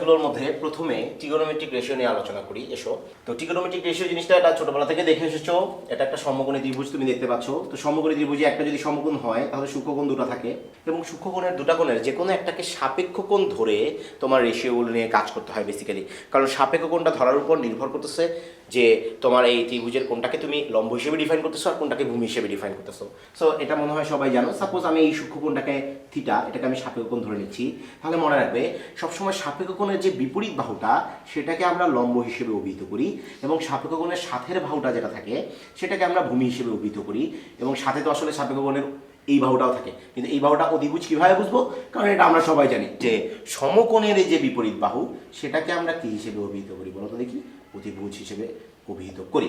ফান্ডামেন্টালসগুলোর মধ্যে প্রথমে টিগোনোমেট্রিক রেশিও নিয়ে আলোচনা করি, এসো। তো টিগোনোমেট্রিক রেশিও জিনিসটা এটা ছোটবেলা থেকে দেখে এসেছ, এটা একটা সমকোণী ত্রিভুজ তুমি দেখতে পাচ্ছ। তো সমকোণী ত্রিভুজে একটা যদি সমকোণ হয়, তাহলে সূক্ষ্মকোণ দুটো থাকে এবং সূক্ষ্মকোণের দুটা কোণের যে কোনো একটাকে সাপেক্ষ কোণ ধরে তোমার রেশিওগুলো নিয়ে কাজ করতে হয় বেসিক্যালি কারণ সাপেক্ষ কোণটা ধরার উপর নির্ভর করতেছে যে তোমার এই ত্রিভুজের কোনটাকে তুমি লম্ব হিসেবে ডিফাইন করতেছো আর কোনটাকে ভূমি হিসেবে ডিফাইন করতেছো। সো এটা মনে হয় সবাই জানো। সাপোজ আমি এই সূক্ষ্মকোণটাকে থিটা এটাকে আমি সাপেক্ষ কোণ ধরে নিচ্ছি। তাহলে মনে রাখবে, সবসময় সাপেক্ষ কোণের যে বিপরীত বাহুটা, সেটাকে আমরা লম্ব হিসেবে অভিহিত করি এবং সাপেক্ষ কোণের সাথের বাহুটা যেটা থাকে, সেটাকে আমরা ভূমি হিসেবে অভিহিত করি এবং সাথে তো আসলে সাপেক্ষ কোণের এই বাহুটাও থাকে। কিন্তু এই বাহুটা অধিভুজ কীভাবে বুঝব? কারণ এটা আমরা সবাই জানি যে সমকোণের যে বিপরীত বাহু, সেটাকে আমরা কি হিসেবে অভিহিত করি বলো তো দেখি? অধিভুজ হিসেবে অভিহিত করি।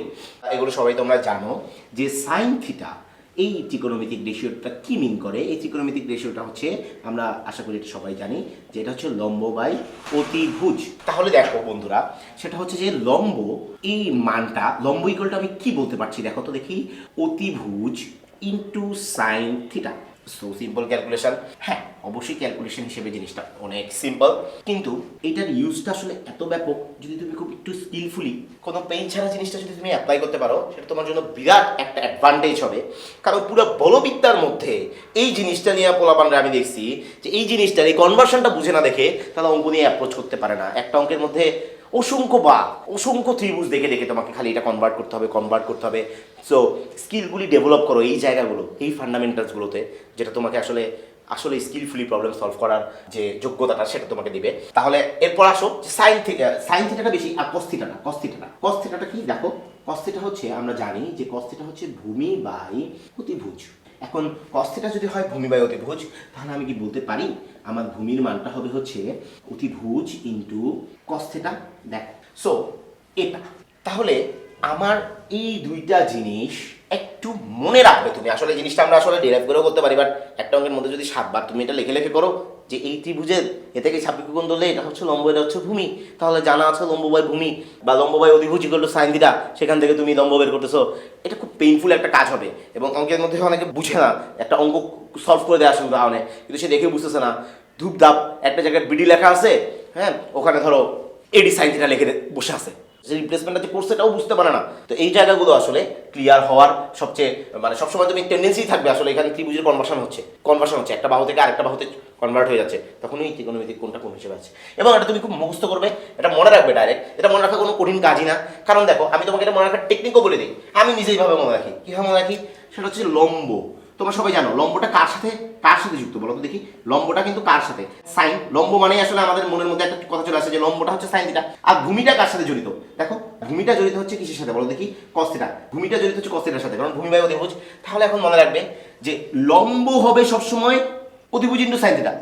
এগুলো সবাই তোমরা জানো যে সাইন থিটা এই ত্রিকোণমিতিক রেশিওটা কী মিন করে? এই ত্রিকোণমিতিক রেশিওটা হচ্ছে, আমরা আশা করি এটা সবাই জানি, যে এটা হচ্ছে লম্ব বাই অতিভুজ। তাহলে দেখো বন্ধুরা, সেটা হচ্ছে যে লম্ব, এই মানটা, লম্ব ইকলটা আমি কি বলতে পারছি? দেখো তো দেখি। অতিভুজ into sine theta so simple calculation হ্যাঁ অবশ্যই ক্যালকুলেশন হিসেবে জিনিসটা অনেক সিম্পল কিন্তু এটার ইউজটা আসলে এত ব্যাপক, যদি তুমি খুব একটু স্কিলফুলি কোনো পেইন ছাড়া জিনিসটা যদি তুমি অ্যাপ্লাই করতে পারো, সেটা তোমার জন্য বিরাট একটা অ্যাডভান্টেজ হবে। কারণ পুরো বলবিদ্যার মধ্যে এই জিনিসটা নিয়ে পোলাপানরা আমি দেখছি যে, এই জিনিসটার এই কনভার্সনটা বুঝে না দেখে তারা অঙ্ক নিয়ে অ্যাপ্রোচ করতে পারে না। একটা অঙ্কের মধ্যে অসংখ্য বা অসংখ্য ত্রিভুজ দেখে দেখে তোমাকে খালি এটা কনভার্ট করতে হবে কনভার্ট করতে হবে। সো স্কিলগুলি ডেভেলপ করো এই জায়গাগুলো, এই ফান্ডামেন্টালসগুলোতে যেটা তোমাকে আসলে আসলে স্কিলফুলি প্রবলেম সলভ করার যে যোগ্যতাটা সেটা তোমাকে দিবে। তাহলে এরপর আসো সাইন সাইন থিটাটা বেশি, আর কস্থিটাটা কস্থিটাটা কস্থিটাটা কি? দেখো কস্থিটা হচ্ছে, আমরা জানি যে কস্থিটা হচ্ছে ভূমি বাই অতিভুজ। এখন কস্থিটা যদি হয় ভূমি বাই অতিভুজ, তাহলে আমি কি বলতে পারি? আমার ভূমির মানটা হবে হচ্ছে অতিভুজ ইন্টু কস্থিটা দেখ। সো এটা। তাহলে আমার এই দুইটা জিনিস একটু মনে রাখবে তুমি। আসলে জিনিসটা আমরা আসলে ডিরাইভ করেও করতে পারি বাট একটা অঙ্কের মধ্যে যদি সাতবার তুমি এটা লেখে লেখে করো যে এই ত্রিভুজের, এ থেকে ছাব্বিশ কোণ ধরলে এটা হচ্ছে লম্ব, এটা হচ্ছে ভূমি। তাহলে জানা আছে লম্ব বাই ভূমি বা লম্ব বাই অধিভুজ টু সাইন দিটা সেখান থেকে তুমি লম্ব বের করতেছো। এটা খুব পেইনফুল একটা কাজ হবে এবং অঙ্কের মধ্যে অনেকে বুঝে না, একটা অঙ্ক সলভ করে দেওয়া শুধু কারণে কিন্তু সে দেখে বুঝতেছে না। ধূপ ধাপ একটা জায়গায় বিডি লেখা আছে হ্যাঁ? ওখানে ধরো এডি সাইন দিটা লিখে বসে আছে। যে রিপ্লেসমেন্টটা যে করছে এটাও বুঝতে পারে না। তো এই জায়গাগুলো আসলে ক্লিয়ার হওয়ার সবচেয়ে মানে সবসময় তুমি টেন্ডেন্সি থাকবে আসলে এখানে ত্রিভুজের কনভার্সন হচ্ছে। কনভার্সন হচ্ছে, একটা বাহু থেকে আরেকটা বাহুতে কনভার্ট হয়ে যাচ্ছে। তখন এই ত্রিকোণমিতিক কোনটা কোন হিসেবে আছে। এবং এটা তুমি খুব মুখস্থ করবে, এটা মনে রাখবে ডাইরেক্ট এটা মনে রাখা কোনো কঠিন কাজই না। কারণ দেখো, আমি তোমাকে এটা মনে রাখার টেকনিকও বলে দিই। আমি নিজেই ভাবে মনে রাখি। কীভাবে মনে রাখি? সেটা হচ্ছে লম্ব। তোমরা সবাই জানো, লম্বটা কার সাথে? কার সাথে যুক্ত বলো তো দেখি? লম্বটা কিন্তু কার সাথে? সাইন। লম্ব মানে আসলে আমাদের মনের মধ্যে একটা কথা চলে আসে যে লম্বটা হচ্ছে সাইন থিটা। আর ভূমিটা কার সাথে জড়িত? দেখো, ভূমিটা জড়িত হচ্ছে কিসের সাথে বলো দেখি? কস্তিটা ভূমিটা জড়িত হচ্ছে কস্তিটার সাথে, কারণ ভূমি বাই অধিভুজ। তাহলে এখন মনে রাখবে যে লম্ব হবে সবসময় অধিভুজ ইন্টু সাইন থিটা।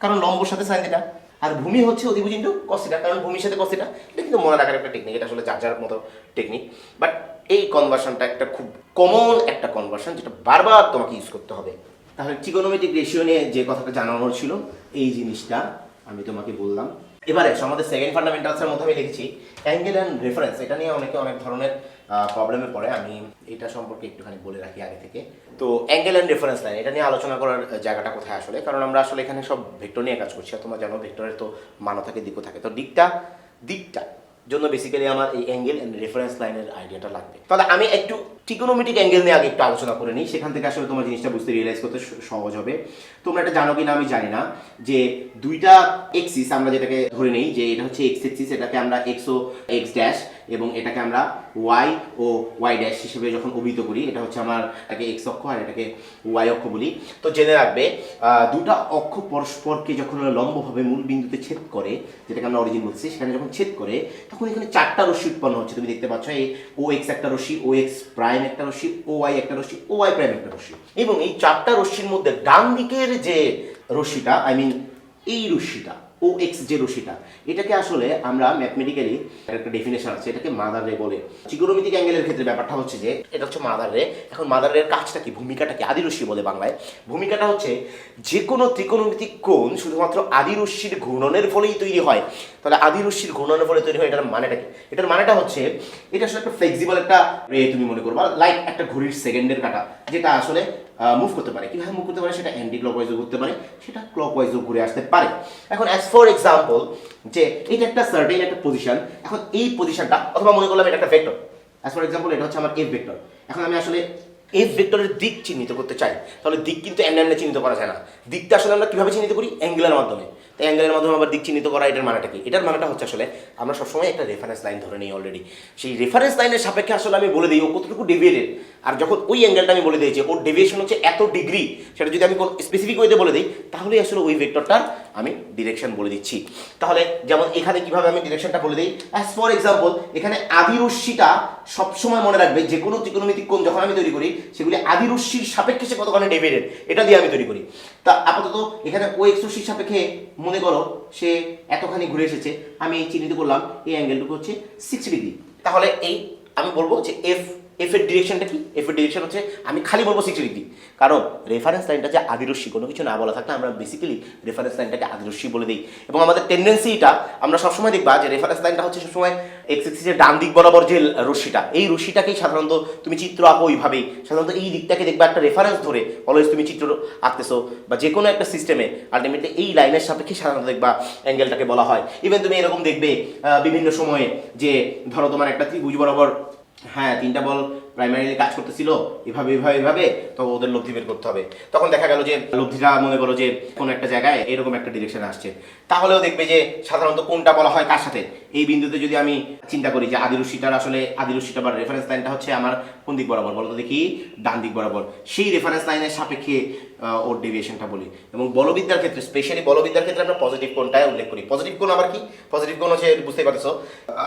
কারণ লম্বর সাথে সাইন থিটা। আর ভূমি হচ্ছে অধিভুজ ইন্টু কস্তিটা কারণ ভূমির সাথে কস্তিটা এটা কিন্তু মনে রাখার একটা টেকনিক এটা আসলে যার মতো টেকনিক বাট এই কনভার্সনটা একটা খুব কমন একটা কনভার্সন যেটা বারবার তোমাকে ইউজ করতে হবে। তাহলে ট্রিগোনোমেট্রিক রেশিও নিয়ে যে কথাটা জানানোর ছিল, এই জিনিসটা আমি তোমাকে বললাম। এবারে আমাদের সেকেন্ড ফান্ডামেন্টালসের মধ্যে আমি লিখেছি অ্যাঙ্গেল অ্যান্ড রেফারেন্স এটা নিয়ে অনেকে অনেক ধরনের প্রবলেমে পড়ে। আমি এটা সম্পর্কে একটুখানি বলে রাখি আগে থেকে। তো অ্যাঙ্গেল অ্যান্ড রেফারেন্স লাইন এটা নিয়ে আলোচনা করার জায়গাটা কোথায় আসলে? কারণ আমরা আসলে এখানে সব ভেক্টর নিয়ে কাজ করছি। আর তোমরা জানো ভেক্টরের তো মানও থাকে, দিকও থাকে। তো দিকটা দিকটা জন্য বেসিক্যালি আমার এই অ্যাঙ্গেল অ্যান্ড রেফারেন্স লাইনের আইডিয়াটা লাগবে। তাহলে আমি একটু টিকোনোমেট্রিক অ্যাঙ্গেল নিয়ে আগে একটু আলোচনা করে নিই। সেখান থেকে আসলে তোমার জিনিসটা বুঝতে রিয়েলাইজ করতে সহজ হবে। তোমরা এটা জানো কিনা আমি জানি না। যে দুইটা এক্সিস আমরা যেটাকে ধরে নিই, যে এটা হচ্ছে এক্স এক্সিস এটাকে আমরা এক্স ও এক্স ড্যাশ এবং এটাকে আমরা ওয়াই ও ওয়াই ড্যাশ হিসেবে যখন অভিহিত করি, এটা হচ্ছে আমার এটাকে এক্স অক্ষ আর এটাকে ওয়াই অক্ষ বলি। তো জেনে রাখবে দুটা অক্ষ পরস্পরকে যখন লম্বভাবে মূল বিন্দুতে ছেদ করে, যেটাকে আমরা অরিজিন বলছি, সেখানে যখন ছেদ করে, তখন এখানে চারটা রশ্মি উৎপন্ন হচ্ছে। তুমি দেখতে পাচ্ছ, এই ও এক্স একটা রশ্মি ও এক্স প্রাইম একটা রশ্মি ও আই একটা রশ্মি ও আই প্রাইম একটা রশ্মি। এবং এই চারটা রশ্মির মধ্যে ডান দিকের যে রশ্মিটা আই মিন এই রশ্মিটা ও এক্স যে রশ্মিটা, এটাকে আসলে আমরা ম্যাথমেটিক্যালি একটা ডেফিনেশন আছে, এটাকে মাদার রে বলে। ত্রিকোণমিতিক অ্যাঙ্গেলের ক্ষেত্রে ব্যাপারটা হচ্ছে যে, এটা হচ্ছে মাদার রে এখন মাদার রের কাজটা কি? ভূমিকাটা কি আদি রশ্মি বলে বাংলায়। ভূমিকাটা হচ্ছে যে কোনো ত্রিকোণমিতিক কোণ শুধুমাত্র আদি রশ্মির ঘূর্ণনের ফলেই তৈরি হয়। তাহলে আদি রশ্মির ঘূর্ণনের ফলে তৈরি হয়, এটার মানেটা কি? এটার মানেটা হচ্ছে, এটা আসলে একটা ফ্লেক্সিবল একটা রে তুমি মনে করবা লাইক একটা ঘড়ির সেকেন্ডের কাটা, যেটা আসলে মুভ করতে পারে। কীভাবে মুভ করতে পারে সেটা অ্যান্টি ক্লকওয়াইজও ঘুরতে পারে, সেটা ক্লকওয়াইজও ঘুরে আসতে পারে। এখন অ্যাজ ফর এক্সাম্পল যে এটা একটা সার্টেন একটা পজিশন এখন এই পজিশনটা অথবা মনে করলাম এটা একটা ভেক্টর অ্যাজ ফর এক্সাম্পল এটা হচ্ছে আমার এফ ভেক্টর এখন আমি আসলে এফ ভেক্টরের দিক চিহ্নিত করতে চাই। তাহলে দিক কিন্তু এমনি চিহ্নিত করা যায় না। দিকটা আসলে আমরা কীভাবে চিহ্নিত করি? অ্যাঙ্গেলের মাধ্যমে। অ্যাঙ্গেলের মাধ্যমে আবার দিক চিহ্নিত করা, এটার মানেটা কি? এটার মানাটা হচ্ছে আসলে আমরা সবসময় একটা রেফারেন্স লাইন ধরে নিই অলরেডি সেই রেফারেন্স লাইনের সাপেক্ষে আসলে আমি বলে দিই, ও কতটুকু ডেভিয়েটেড আর যখন ওই অ্যাঙ্গেলটা আমি বলে দিয়েছি, ওর ডেভিয়েশন হচ্ছে এত ডিগ্রি সেটা যদি আমি স্পেসিফিক ওয়েতে বলে দিই, তাহলেই আসলে ওই ভেক্টরটার আমি ডিরেকশন বলে দিচ্ছি। তাহলে যেমন এখানে কীভাবে আমি ডিরেকশনটা বলে দিই? অ্যাজ ফর এক্সাম্পল এখানে আদি রশ্মিটা সবসময় মনে রাখবে যে কোনো ত্রিকোণমিতিক কোণ যখন আমি তৈরি করি, সেগুলি আদি রশ্মির সাপেক্ষে সে কতখানি ডেভিয়েটেড এটা দিয়ে আমি তৈরি করি। তা আপাতত এখানে ও এক্স রশ্মির সাপেক্ষে মনে করো, সে এতখানি ঘুরে এসেছে, আমি চিহ্নিত করলাম, এই অ্যাঙ্গেলটুকু হচ্ছে সিক্সটি ডিগ্রি। তাহলে এই আমি বলব যে এফ এফ এর ডিরেকশনটা কি? এফ এর ডিরেকশন হচ্ছে আমি খালি বলব সিক্সটি ডিগ্রি কারণ রেফারেন্স লাইনটা যে আদিরস্যি কোনো কিছু না বলা থাকলে আমরা বেসিক্যালি রেফারেন্স লাইনটাকে আদিরস্যি বলে দিই। এবং আমাদের টেন্ডেন্সিটা আমরা সবসময় দেখবা যে রেফারেন্স লাইনটা হচ্ছে সবসময় এক্স এক্সিসের ডান দিক বরাবর যে রশ্মিটা, এই রশ্মিটাকেই সাধারণত তুমি চিত্র আঁকো ওইভাবেই সাধারণত এই দিকটাকে দেখবা একটা রেফারেন্স ধরে অলওয়েজ তুমি চিত্র আঁকতেছো। বা যে কোনো একটা সিস্টেমে আলটিমেটলি এই লাইনের সাপেক্ষে সাধারণত দেখবা অ্যাঙ্গেলটাকে বলা হয়। ইভেন তুমি এরকম দেখবে বিভিন্ন সময়ে যে ধরো তোমার একটা ত্রিভুজ বরাবর হ্যাঁ তিনটা বল প্রাইমারিলি কাজ করতেছিল, এভাবে এভাবে এভাবে, তো ওদের লব্ধি বের করতে হবে। তখন দেখা গেল যে লব্ধিটা মনে করো যে কোনো একটা জায়গায় এরকম একটা ডিরেকশন আসছে। তাহলেও দেখবে যে সাধারণত কোনটা বলা হয় কার সাথে? এই বিন্দুতে যদি আমি চিন্তা করি যে আদিরুশিটার আসলে আদিরুশিটা বা রেফারেন্স লাইনটা হচ্ছে আমার কোন দিক বরাবর? বলতো দেখি ডান দিক বরাবর। সেই রেফারেন্স লাইনের সাপেক্ষে ওর ডেভিয়েশনটা বলি। এবং বলবিদ্যার ক্ষেত্রে স্পেশালি বলবিদ্যার ক্ষেত্রে আমরা পজিটিভ কোণটাই উল্লেখ করি। পজিটিভ কোণ আবার কি? পজিটিভ কোণ হচ্ছে বুঝতে পারছ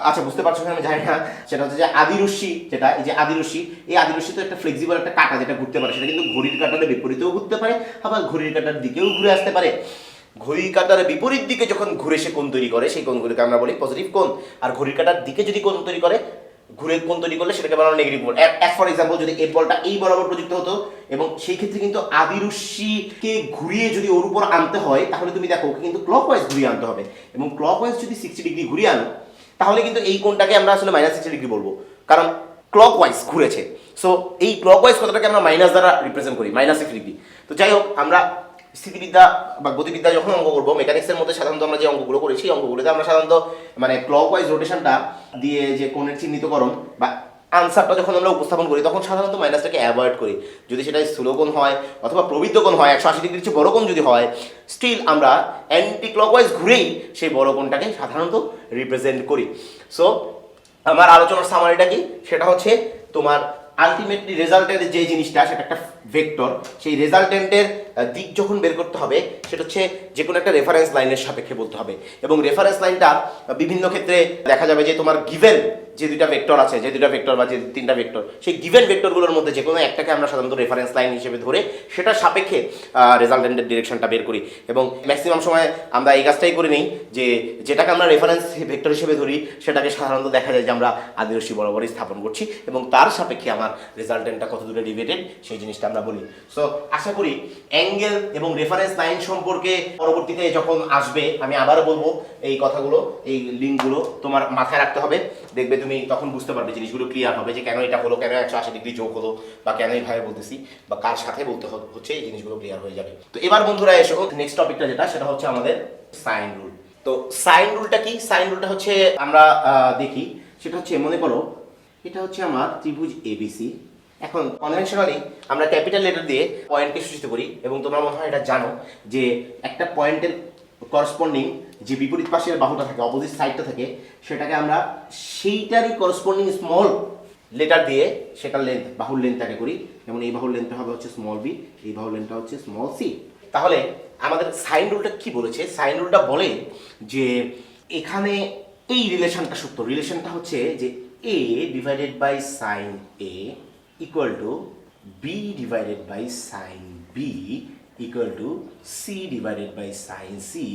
আচ্ছা বুঝতে পারছ কিনা আমি জানি না। সেটা হচ্ছে যে আদিরশ্মি, যেটা, এই যে আদিরশ্মি, এই আদিরশ্মি তো একটা ফ্লেক্সিবল একটা কাটা যেটা ঘুরতে পারে। সেটা কিন্তু ঘড়ির কাটার বিপরীতেও ঘুরতে পারে, আবার ঘড়ির কাটার দিকেও ঘুরে আসতে পারে। ঘড়ির কাটার বিপরীত দিকে যখন ঘুরে সে কোন তৈরি করে, সেই কোণগুলোকে আমরা বলি পজিটিভ কোণ। আর ঘড়ির কাটার দিকে যদি কোন তৈরি করে ঘুরে কোণ তৈরি করলে সেটাকে বলা। নেগেটিভ কোণ অ্যাজ ফর এক্সাম্পল যদি এই বলটা এই বরাবর প্রযুক্ত হতো, এবং সেই ক্ষেত্রে কিন্তু আদিরশ্মিকে ঘুরিয়ে যদি ওর উপর আনতে হয়, তাহলে তুমি দেখো ওকে কিন্তু ক্লকওয়াইজ ঘুরিয়ে আনতে হবে। এবং ক্লকওয়াইজ যদি সিক্সটি ডিগ্রি ঘুরিয়ে আনো, তাহলে কিন্তু এই কোণটাকে আমরা আসলে মাইনাস সিক্সটি ডিগ্রি বলব। কারণ ক্লকওয়াইজ ঘুরেছে। সো এই ক্লকওয়াইজ কথাটাকে আমরা মাইনাস দ্বারা রিপ্রেজেন্ট করি মাইনাস সিক্সটি ডিগ্রি তো যাই হোক, আমরা স্থিতিবিদ্যা বা গতিবিদ্যা যখন অঙ্ক করব মেকানিক্সের মধ্যে সাধারণত আমরা যে অঙ্কগুলো করি সেই অঙ্কগুলোতে আমরা সাধারণত মানে ক্লক ওয়াইজ রোটেশনটা দিয়ে যে কোণের চিহ্নিতকরণ বা আনসারটা যখন আমরা উপস্থাপন করি, তখন সাধারণত মাইনাসটাকে অ্যাভয়েড করি। যদি সেটা স্থূলকোণ হয় অথবা প্রবৃদ্ধ কোণ হয়, একশো আশি ডিগ্রির চেয়ে বড় কোণ যদি হয় স্টিল আমরা অ্যান্টি ক্লকওয়াইজ ঘুরেই সেই বড় কোণটাকে সাধারণত রিপ্রেজেন্ট করি। সো আমার আলোচনার সামারিটা কি? সেটা হচ্ছে তোমার আলটিমেটলি রেজাল্টের যে জিনিসটা, সেটা একটা ভেক্টর সেই রেজাল্টেন্টের দিক যখন বের করতে হবে, সেটা হচ্ছে যে কোনো একটা রেফারেন্স লাইনের সাপেক্ষে বলতে হবে। এবং রেফারেন্স লাইনটা বিভিন্ন ক্ষেত্রে দেখা যাবে যে তোমার গিভেন যে দুইটা ভেক্টর আছে, যে দুইটা ভেক্টর বা যে তিনটা ভেক্টর সেই গিভেন ভেক্টরগুলোর মধ্যে যে কোনো একটাকে আমরা সাধারণত রেফারেন্স লাইন হিসেবে ধরে সেটার সাপেক্ষে রেজাল্টেন্টের ডিরেকশনটা বের করি। এবং ম্যাক্সিমাম সময় আমরা এই কাজটাই করে নিই যে যেটাকে আমরা রেফারেন্স ভেক্টর হিসেবে ধরি, সেটাকে সাধারণত দেখা যায় যে আমরা আদিবাসী বরাবরই স্থাপন করছি এবং তার সাপেক্ষে আমার রেজাল্টেন্টটা কত দূরে ডিভেটেড সেই জিনিসটা আমরা বলি। সো আশা করি অ্যাঙ্গেল এবং রেফারেন্স লাইন সম্পর্কে পরবর্তীতে যখন আসবে, আমি আবারও বলব এই কথাগুলো, এই লিঙ্কগুলো তোমার মাথায় রাখতে হবে। দেখবে তুমি তখন বুঝতে পারবে জিনিসগুলো ক্লিয়ার হবে যে কেন এটা হলো, কেন একশো আশি ডিগ্রি যোগ হলো, বা কেন এইভাবে বলতেছি, বা কার সাথে বলতে হচ্ছে, এই জিনিসগুলো ক্লিয়ার হয়ে যাবে। তো এবার বন্ধুরা এসো নেক্সট টপিকটা যেটা, সেটা হচ্ছে আমাদের সাইন রুল তো সাইন রুলটা কি? সাইন রুলটা হচ্ছে আমরা দেখি, সেটা হচ্ছে মনে করো, এটা হচ্ছে আমার ত্রিভুজ এবিসি এখন কনভেনশনালি আমরা ক্যাপিটাল লেটার দিয়ে পয়েন্টকে সূচিত করি এবং তোমরা মনে হয় এটা জানো যে একটা পয়েন্টের করসপন্ডিং যে বিপরীত পাশের বাহুটা থাকে অপোজিট সাইডটা থাকে, সেটাকে আমরা সেইটারই করসপন্ডিং স্মল লেটার দিয়ে সেটার লেন্থ বাহুর লেন্থটাকে করি। যেমন এই বাহুর লেন্থটা হবে হচ্ছে স্মল বি এই বাহুর লেন্থটা হচ্ছে স্মল সি তাহলে আমাদের সাইন রুলটা কি বলেছে? সাইন রুলটা বলে যে এখানে এই রিলেশনটা সত্য রিলেশনটা হচ্ছে যে A divided by sine A equal to B divided by sine B equal to C divided by sine C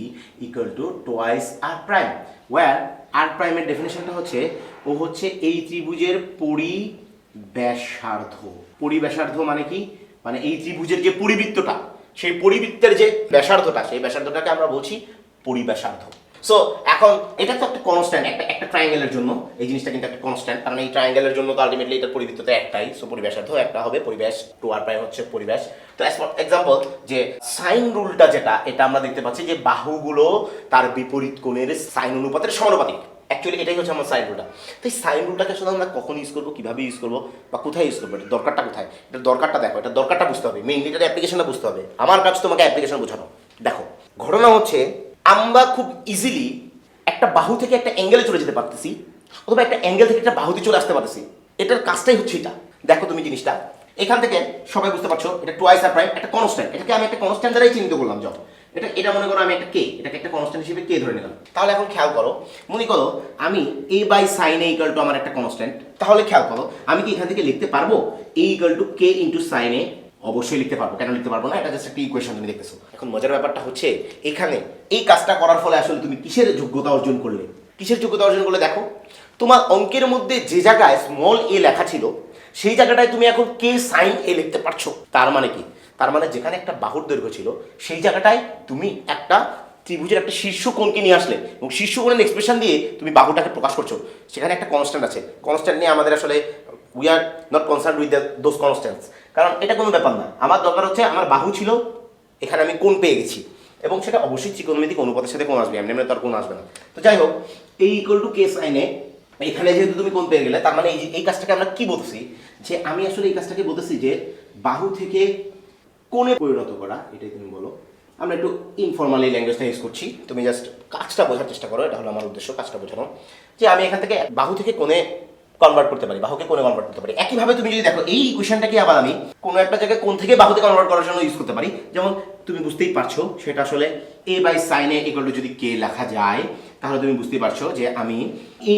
equal to twice R prime or R প্রাইমের ডেফিনেশনটা হচ্ছে, ও হচ্ছে এই ত্রিভুজের পরিব্যাসার্ধ। পরিব্যাসার্ধ মানে কি? মানে এই ত্রিভুজের যে পরিবৃত্তটা, সেই পরিবৃত্তের যে ব্যাসার্ধটা, সেই ব্যাসার্ধটাকে আমরা বলছি পরিব্যাসার্ধ। সো এখন এটা তো একটা কনস্ট্যান্ট একটা একটা ট্রায়াঙ্গেলের জন্য। এই জিনিসটা কিন্তু একটা কনস্ট্যান্ট কারণ এই ট্রায়াঙ্গেলের জন্য তো আলটিমেটলি এটার পরিবৃত্ততা একটাই। সো পরিবেশার্ধ একটা হবে, পরিবেশ টু আর প্রাইম হচ্ছে পরিবেশ। তো অ্যাজ ফর এক্সাম্পল যে সাইন রুলটা যেটা, এটা আমরা দেখতে পাচ্ছি যে বাহুগুলো তার বিপরীত কোণের সাইন অনুপাতের সমানুপাতিক। অ্যাকচুয়ালি এটাই হচ্ছে আমার সাইন রুলটা তো এই সাইন রুলটাকে আসলে আমরা কখন ইউজ করব, কীভাবে ইউজ করব, বা কোথায় ইউজ করব, এটা দরকারটা কোথায়? এটা দরকারটা দেখো, এটা দরকারটা বুঝতে হবে। মেইনলি এটার অ্যাপ্লিকেশনটা বুঝতে হবে। আমার কাছে তোমাকে অ্যাপ্লিকেশন বোঝানো। দেখো, ঘটনা হচ্ছে আমরা খুব ইজিলি একটা বাহু থেকে একটা অ্যাঙ্গেলে চলে যেতে পারতেছি, অথবা একটা অ্যাঙ্গেল থেকে একটা বাহুতে চলে আসতে পারতেছি। এটার কাজটাই হচ্ছে এটা। দেখো তুমি জিনিসটা। এখান থেকে সবাই বুঝতে পারছ, এটা টুয়াইস আর প্রাইম একটা কনস্ট্যান্ট এটাকে আমি একটা কনস্ট্যান্ট দ্বারাই চিহ্নিত করলাম, যাও। এটা এটা মনে করো আমি একটা কে এটাকে একটা কনস্ট্যান্ট হিসেবে কে ধরে নিলাম। তাহলে এখন খেয়াল করো, মনে করো আমি A by sine A equal to আমার একটা কনস্ট্যান্ট তাহলে খেয়াল করো, আমি কি এখান থেকে লিখতে পারব? A equal to K into sine A অবশ্যই লিখতে পারব। কেন লিখতে পারব না? এটা জাস্ট একটা ইকুয়েশন তুমি দেখতেছো। এখন মজার ব্যাপারটা হচ্ছে, এখানে এই কাজটা করার ফলে আসলে তুমি কিসের যোগ্যতা অর্জন করলে? কিসের যোগ্যতা অর্জন করলে দেখো, তোমার অঙ্কের মধ্যে যে জায়গায় স্মল এ লেখা ছিল, সেই জায়গাটায় তুমি এখন কে সাইন এ লিখতে পারছ। তার মানে কি? তার মানে যেখানে একটা বাহুর দৈর্ঘ্য ছিল, সেই জায়গাটায় তুমি একটা ত্রিভুজের একটা শীর্ষ কোণকে নিয়ে আসলে এবং শীর্ষ কোণের এক্সপ্রেশন দিয়ে তুমি বাহুটাকে প্রকাশ করছ। সেখানে একটা কনস্ট্যান্ট আছে। কনস্ট্যান্ট নিয়ে আমাদের আসলে we are not concern with those constants কারণ এটা কোনো ব্যাপার না। আমার দরকার হচ্ছে আমার বাহু ছিল, এখানে আমি কোন পেয়ে গেছি। এবং সেটা অবশ্যই ত্রিকোণমিতিক অনুপাতের সাথে কোন আসবে, এমনি এমনি তার কোণ আসবে না। তো যাই হোক এই ইকুয়াল টু কেস আইনে এখানে যেহেতু তুমি কোন পেয়ে গেলে, তার মানে এই এই কাজটাকে আমরা কি বলতেছি? যে আমি আসলে এই কাজটাকে বলতেছি যে বাহু থেকে কোণে পরিণত করা, এটাই তুমি বলো। আমরা একটু ইনফর্মালি ল্যাঙ্গুয়েজটা ইউজ করছি। তুমি জাস্ট কাজটা বোঝার চেষ্টা করো, এটা হলো আমার উদ্দেশ্য, কাজটা বোঝানো। যে আমি এখান থেকে বাহু থেকে কোণে কনভার্ট করতে পারি, বাহুকে কোণে কনভার্ট করতে পারি। একইভাবে তুমি যদি দেখো, এই ইকুয়েশনটাকে আবার আমি কোনো একটা জায়গায় কোন থেকে বাহুতে কনভার্ট করার জন্য ইউজ করতে পারি। যেমন তুমি বুঝতেই পারছ, সেটা আসলে এ বাই সাইনে ইকুয়াল টু যদি কে লেখা যায়, তাহলে তুমি বুঝতেই পারছ যে আমি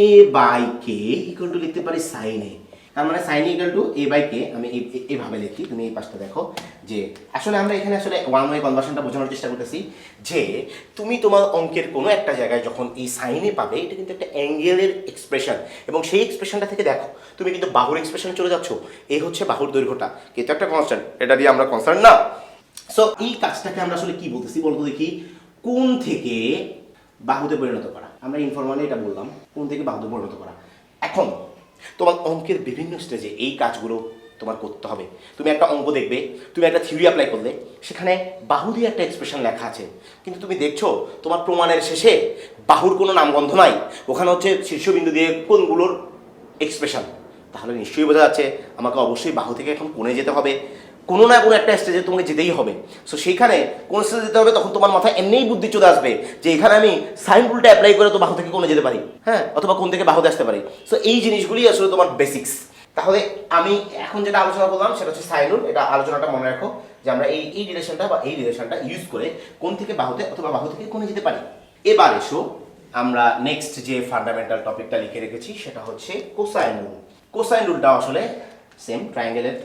A by K equal to লিখতে পারি সাইনে তার মানে sine equal to A by K আমি এই- এই- এইভাবে লিখি। তুমি এই পাশটা দেখো যে আসলে আমরা এখানে আসলে ওয়ান ওয়ে কনভার্সনটা বোঝানোর চেষ্টা করতেছি যে তুমি তোমার অঙ্কের কোনো একটা জায়গায় যখন এই সাইনে পাবে, এটা কিন্তু একটা অ্যাঙ্গেলের এক্সপ্রেশন এবং সেই এক্সপ্রেশনটা থেকে দেখো, তুমি কিন্তু বাহুর এক্সপ্রেশনে চলে যাচ্ছ। এই হচ্ছে বাহুর দৈর্ঘ্যটা। কিন্তু একটা কনস্ট্যান্ট এটা দিয়ে আমরা কনসার্ন না। সো এই কাজটাকে আমরা আসলে কি বলতেছি বলতো দেখি? কোন থেকে বাহুতে পরিণত করা? আমরা ইনফরমালি এটা বললাম, কোন থেকে বাহুতে পরিণত করা? এখন তোমার অঙ্কের বিভিন্ন স্টেজে এই কাজগুলো তোমার করতে হবে। তুমি একটা অঙ্ক দেখবে, তুমি একটা থিওরি অ্যাপ্লাই করলে, সেখানে বাহু দিয়ে একটা এক্সপ্রেশন লেখা আছে। কিন্তু তুমি দেখছ, তোমার প্রমাণের শেষে বাহুর কোনো নামগন্ধ নাই। ওখানে হচ্ছে শীর্ষবিন্দু দিয়ে কোনগুলোর এক্সপ্রেশন তাহলে নিশ্চয়ই বোঝা যাচ্ছে, আমাকে অবশ্যই বাহু থেকে এখন কোণে যেতে হবে। কোনো না কোনো একটা স্টেজে তোমাকে যেতেই হবে। সো সেইখানে কোন স্টেজে যেতে হবে, তখন তোমার মাথায় এমনিই বুদ্ধি চলে আসবে যে এখানে আমি সাইন রুলটা অ্যাপ্লাই করে তো বাহু থেকে কোণে যেতে পারি হ্যাঁ? অথবা কোন থেকে বাহুতে আসতে পারি। সো এই জিনিসগুলি আসলে তোমার বেসিক্স তাহলে আমি এখন যেটা আলোচনা করলাম, সেটা হচ্ছে সাইন রুল এটা আলোচনাটা মনে রাখো যে আমরা এই এই রিলেশনটা বা এই রিলেশনটা ইউজ করে কোন থেকে বাহুতে অথবা বাহু থেকে কোণে যেতে পারি। এবার এসো, আমরা নেক্সট যে ফান্ডামেন্টাল টপিকটা লিখে রেখেছি, সেটা হচ্ছে কোসাইন রুল কোসাইন রুলটা আসলে সেম ট্রায়াঙ্গেলের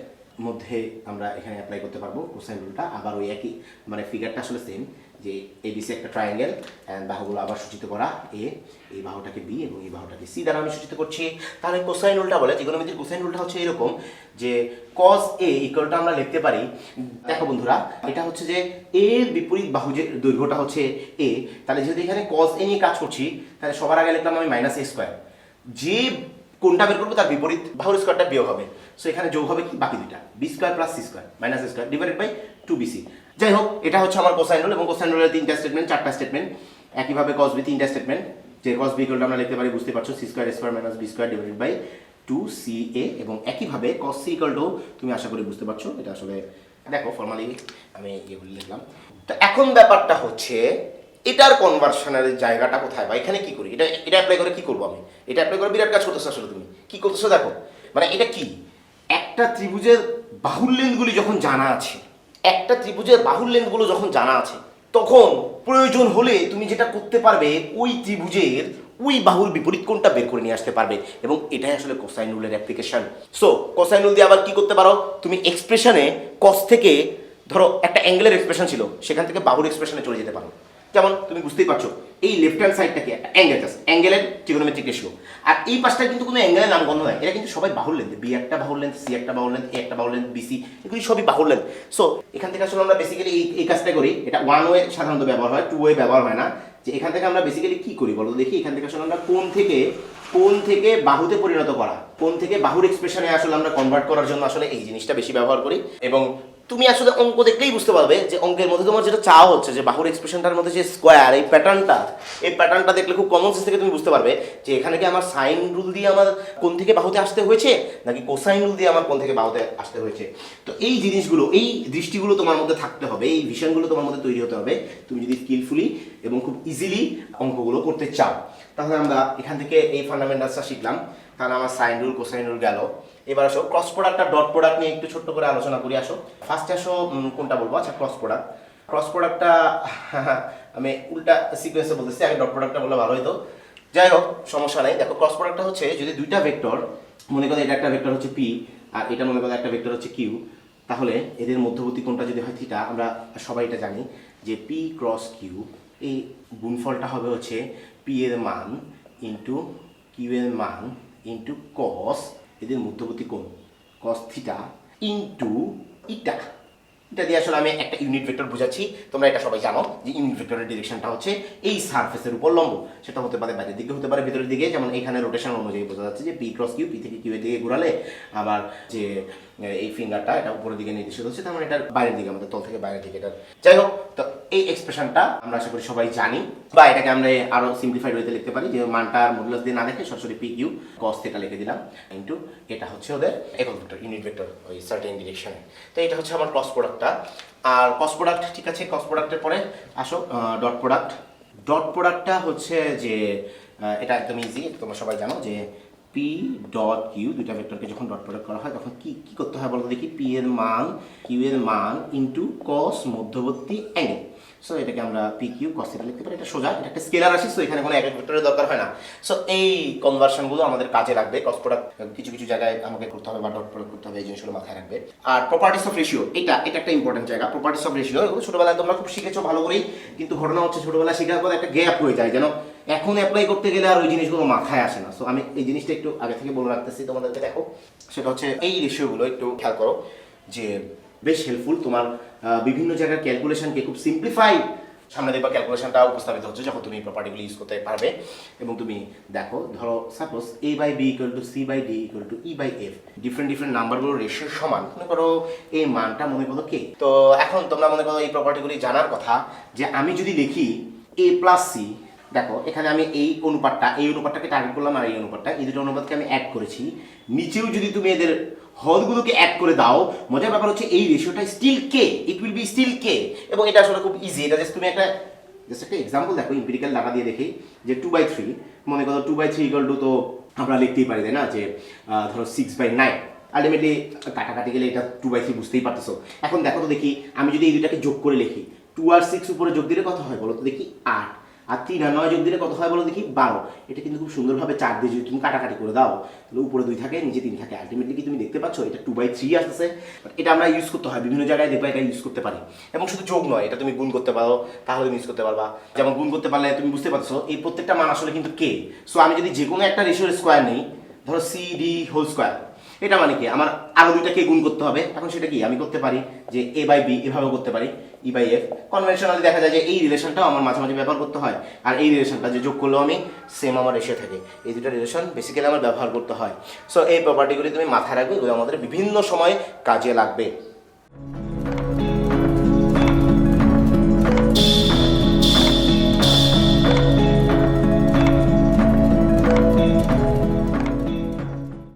মধ্যে আমরা এখানে অ্যাপ্লাই করতে পারব। কোসাইন রুলটা আবার ওই একই মানে ফিগারটা আসলে সেম যে এবিসি একটা ট্রায়াঙ্গেল অ্যান্ড বাহুগুলো আবার সূচিত করা এ এই বাহুটাকে বি এবং এই বাহুটাকে সি দ্বারা আমি সূচিত করছি। তাহলে কোসাইন রুলটা বলে ত্রিকোণমিতির কোসাইন রুলটা হচ্ছে এরকম যে কস এ ইকুয়ালটা আমরা লিখতে পারি, দেখো বন্ধুরা, এটা হচ্ছে যে এ বিপরীত বাহু যে দৈর্ঘ্যটা হচ্ছে এ তাহলে যেহেতু এখানে কস এ নিয়ে কাজ করছি, তাহলে সবার আগে লিখলাম আমি মাইনাস এ স্কোয়ার যে কোনটা বের করব তার বিপরীত বাহুর স্কোয়ারটা বিয়োগ হবে। সো এখানে যোগ হবে কি? বাকি দুইটা। B square plus C square minus square divided by two BC যাই হোক, এটা হচ্ছে আমার কোসাইন রুল এবং কোসাইন রুলের তিনটা স্টেটমেন্ট চারটা স্টেটমেন্ট একইভাবে কস বি তিনটা স্টেটমেন্ট যে কস বি ইকুয়ালটা আমরা লিখতে পারি, বুঝতে পারছ C square square minus B square divided by two C A এবং একইভাবে কস সি ইকুয়ালটাও তুমি আশা করি বুঝতে পারছ, এটা আসলে দেখো ফর্মালি আমি এগুলি লিখলাম। তো এখন ব্যাপারটা হচ্ছে এটার কনভার্সনের জায়গাটা কোথায়? বা এখানে কি করি? এটা এটা অ্যাপ্লাই করে কি করব আমি? এটা অ্যাপ্লাই করে বিরাট কাজ করতেছো আসলে তুমি। কি করতেছো দেখো মানে এটা কি? একটা ত্রিভুজের বাহুর লেন্থগুলি যখন জানা আছে, একটা ত্রিভুজের বাহুর লেন্থগুলো যখন জানা আছে, তখন প্রয়োজন হলে তুমি যেটা করতে পারবে, ওই ত্রিভুজের ওই বাহুর বিপরীত কোণটা বের করে নিয়ে আসতে পারবে। এবং এটাই আসলে কোসাইন রুলের অ্যাপ্লিকেশন সো কোসাইন রুল দিয়ে আবার কি করতে পারো? তুমি এক্সপ্রেশনে কস থেকে, ধরো একটা অ্যাঙ্গেলের এক্সপ্রেশন ছিল, সেখান থেকে বাহুর এক্সপ্রেশনে চলে যেতে পারো। যেমন তুমি বুঝতেই পারছ। এই লেফট হ্যান্ড সাইডটাকে অ্যাঙ্গেল জাস্ট অ্যাঙ্গেলের ট্রিগোনোমেট্রিক রেশিও আর এই পাশটা কিন্তু কোনো অ্যাঙ্গেলের নামগন্ধ নয় এটা কিন্তু সবাই বাহুর লেন্থ বি একটা বাহুর লেন্থ সি একটা বাহুর লেন্থ এ একটা বাহুর লেন্থ বিসি এগুলি সবই বাহুর লেন্থ সো এখান থেকে আসলে আমরা বেসিক্যালি এই এই কাজটা করি। এটা ওয়ান ওয়ে সাধারণত ব্যবহার হয় টু ওয়ে ব্যবহার হয় না। যে এখান থেকে আমরা বেসিক্যালি কি করি বলো দেখি। এখান থেকে আসলে আমরা কোন থেকে কোন থেকে বাহুতে পরিণত করা। কোন থেকে বাহুর এক্সপ্রেশনে আসলে আমরা কনভার্ট করার জন্য আসলে এই জিনিসটা বেশি ব্যবহার করি। এবং তুমি আসলে অঙ্ক দেখলেই বুঝতে পারবে যে অঙ্কের মধ্যে তোমার যেটা চাওয়া হচ্ছে, যে বাহুর এক্সপ্রেশনটার মধ্যে যে স্কোয়ার এই প্যাটার্নটা এই প্যাটার্নটা দেখলে খুব কমন সেন্স থেকে তুমি বুঝতে পারবে যে এখানে কি আমার সাইন রুল দিয়ে আমার কোন থেকে বাহুতে আসতে হয়েছে, নাকি কোসাইন রুল দিয়ে আমার কোন থেকে বাহুতে আসতে হয়েছে? তো এই জিনিসগুলো, এই দৃষ্টিগুলো তোমার মধ্যে থাকতে হবে, এই ভিশনগুলো তোমার মধ্যে তৈরি হতে হবে, তুমি যদি স্কিলফুলি এবং খুব ইজিলি অঙ্কগুলো করতে চাও। তাহলে আমরা এখান থেকে এই ফান্ডামেন্টালসটা শিখলাম। তাহলে আমার সাইন রুল কোসাইন রুল গেল। এবার আসো ক্রস প্রোডাক্ট আর ডট প্রোডাক্ট নিয়ে একটু ছোট্ট করে আলোচনা করি, আসো। ফার্স্টে আসো কোনটা বলব? আচ্ছা ক্রস প্রোডাক্ট ক্রস প্রোডাক্টটা আমি উল্টা সিকোয়েন্সে বলতেছি, আগে ডট প্রোডাক্টটা বলে ভালো হতো যাই হোক, সমস্যা নাই। দেখো ক্রস প্রোডাক্টটা হচ্ছে যদি দুইটা ভেক্টর মনে করো এটা একটা ভেক্টর হচ্ছে পি আর এটা মনে করো একটা ভেক্টর হচ্ছে কিউ তাহলে এদের মধ্যবর্তী কোনটা যদি হয় থিটা আমরা সবাই এটা জানি যে পি ক্রস কিউ এই গুণফলটা হবে হচ্ছে পি এর মান ইন্টু কিউ এর মান ইন্টু কস এদের মধ্যবর্তী কোণ কস থিটা ইন্টু ইটা এটা দিয়ে আসলে আমি একটা ইউনিট ভেক্টর বুঝাচ্ছি। তোমরা এটা সবাই জানো যে ইউনিট ভেক্টরের ডিরেকশনটা হচ্ছে এই সার্ফেসের উপর লম্ব। সেটা হতে পারে বাইরের দিকে, হতে পারে ভিতরের দিকে। যেমন এখানে রোটেশন অনুযায়ী বোঝা যাচ্ছে যে পি ক্রস কিউ পি থেকে কিউ এর দিকে ঘুরালে। আবার যে এই ফিঙ্গারটা এটা উপরের দিকে নির্দেশিত হচ্ছে, তার মানে এটা বাইরের দিকে, আমাদের তল থেকে বাইরের দিকে এটা যাই হোক তো এই এক্সপ্রেশনটা আমরা আশা করি সবাই জানি, বা এটাকে আমরা আরও সিম্পলিফাইড ওয়েতে লিখতে পারি, যে মানটা মডুলাস দিয়ে না দেখে সরাসরি পি কিউ কস থেকে লিখে দিলাম ইন্টু এটা হচ্ছে ওদের একক ভেক্টর ইউনিট ভেক্টর ওই সার্টেন ডিরেকশনে তো এটা হচ্ছে আমার ক্রস প্রোডাক্টটা আর ক্রস প্রোডাক্ট ঠিক আছে ক্রস প্রোডাক্টের পরে আসো ডট প্রোডাক্ট ডট প্রোডাক্টটা হচ্ছে যে এটা একদম ইজি তোমরা সবাই জানো যে পি ডট কিউ দুইটা ভেক্টরকে যখন ডট প্রোডাক্ট করা হয়, তখন কি কি করতে হয় বলতো দেখি? পি এর মান কিউ এর মান ইন্টু কস মধ্যবর্তী অ্যাঙ্গেল সো এটাকে আমরা পি কিউ কস থিটা লিখতে পারি। এটা সোজা, এটা একটা স্কেলার রাশি সো এখানে কোনো এক ভেক্টরের দরকার হয় না। সো এই কনভার্সনগুলো আমাদের কাজে লাগবে। কস প্রোডাক্ট কিছু কিছু জায়গায় আমাকে করতে হবে বা ডট প্রোডাক্ট করতে হবে, এই জিনিসগুলো মাথায় রাখবে। আর প্রপার্টিস অফ রেশিও এটা এটা একটা ইম্পর্টেন্ট জায়গা। প্রপার্টিস অফ রেশিও এগুলো ছোটবেলায় তোমরা খুব শিখেছো ভালো করেই, কিন্তু ঘটনা হচ্ছে ছোটবেলায় শেখার পর একটা গ্যাপ হয়ে যায় যেন এখন অ্যাপ্লাই করতে গেলে আর ওই জিনিসগুলো মাথায় আসে না। সো আমি এই জিনিসটা একটু আগে থেকে বলে রাখতেছি তোমাদেরকে, দেখো। সেটা হচ্ছে এই রেশিওগুলো একটু খেয়াল করো যে বেশ হেল্পফুল তোমার বিভিন্ন জায়গার ক্যালকুলেশনকে খুব সিম্পলিফাইড সামনে দেখবা ক্যালকুলেশনটা উপস্থাপিত হচ্ছে যখন তুমি প্রপার্টিগুলো ইউজ করতে পারবে। এবং তুমি দেখো, ধরো suppose A by B equal to C by D equal to E by F different different নাম্বারগুলো রেশিও সমান। মনে করো এই মানটা মনে করো কে তো এখন তোমরা মনে করো এই প্রপার্টিগুলি জানার কথা যে আমি যদি লিখি এ প্লাস সি দেখো, এখানে আমি এই অনুপাতটা, এই অনুপাতটাকে টার্গেট করলাম আর এই অনুপাতটা, এই দুটো অনুপাতকে আমি অ্যাড করেছি। নিচেও যদি তুমি এদের হলগুলোকে অ্যাড করে দাও, মজার ব্যাপার হচ্ছে এই রেশিওটা still K it will be still K এবং এটা আসলে খুব ইজি এটা জাস্ট তুমি একটা জাস্ট একটা এক্সাম্পল দেখো ইম্পিরিক্যাল ডাটা দিয়ে দেখি, যে টু বাই থ্রি মনে করো two by three equal to তো আমরা লিখতেই পারি, তাই না? যে ধরো সিক্স বাই নাইন আলটিমেটলি কাটাকাটি গেলে এটা টু বাই থ্রি বুঝতেই পারতেছো। এখন দেখো তো দেখি, আমি যদি এই দুটাকে যোগ করে লিখি টু আর সিক্স উপরে যোগ দিলে কত হয়? বলো তো দেখি, আট। আর তিন আর নয় যোগ দিলে কত হয় বলো দেখি? বারো। এটা কিন্তু খুব সুন্দরভাবে চার দিয়ে যদি তুমি কাটাকাটি করে দাও, তাহলে উপরে দুই থাকে, নিচে তিন থাকে। আলটিমেটলি কি তুমি দেখতে পাচ্ছ? এটা টু বাই থ্রি আসতেছে। এটা আমরা ইউজ করতে হয় বিভিন্ন জায়গায়, দেখবা এটা ইউজ করতে পারি। এবং শুধু যোগ নয়, এটা তুমি গুণ করতে পারো, তাহলে তুমি ইউজ করতে পারবা। যেমন গুণ করতে পারলে তুমি বুঝতে পারছ এই প্রত্যেকটা মান আসলে কিন্তু কে? সো আমি যদি যে কোনো একটা রেশিওর স্কোয়ার নেই, ধরো সি ডি হোল স্কোয়ার এটা মানে কি? আমার আরও দুইটাকে গুণ করতে হবে? এখন সেটা কি? আমি করতে পারি যে এ বাই বি এভাবেও করতে পারি। ই বাই এফ কনভেনশনালি দেখা যায় যে এই রিলেশনটাও আমার মাঝে মাঝে ব্যবহার করতে হয়। আর এই রিলেশনটা যে যোগ করলেও আমি সেম আমার এসে থাকে। এই দুটো রিলেশন বেসিক্যালি আমার ব্যবহার করতে হয়। সো এই প্রপার্টিগুলি তুমি মাথায় রাখবে, এগুলো আমাদের বিভিন্ন সময় কাজে লাগবে।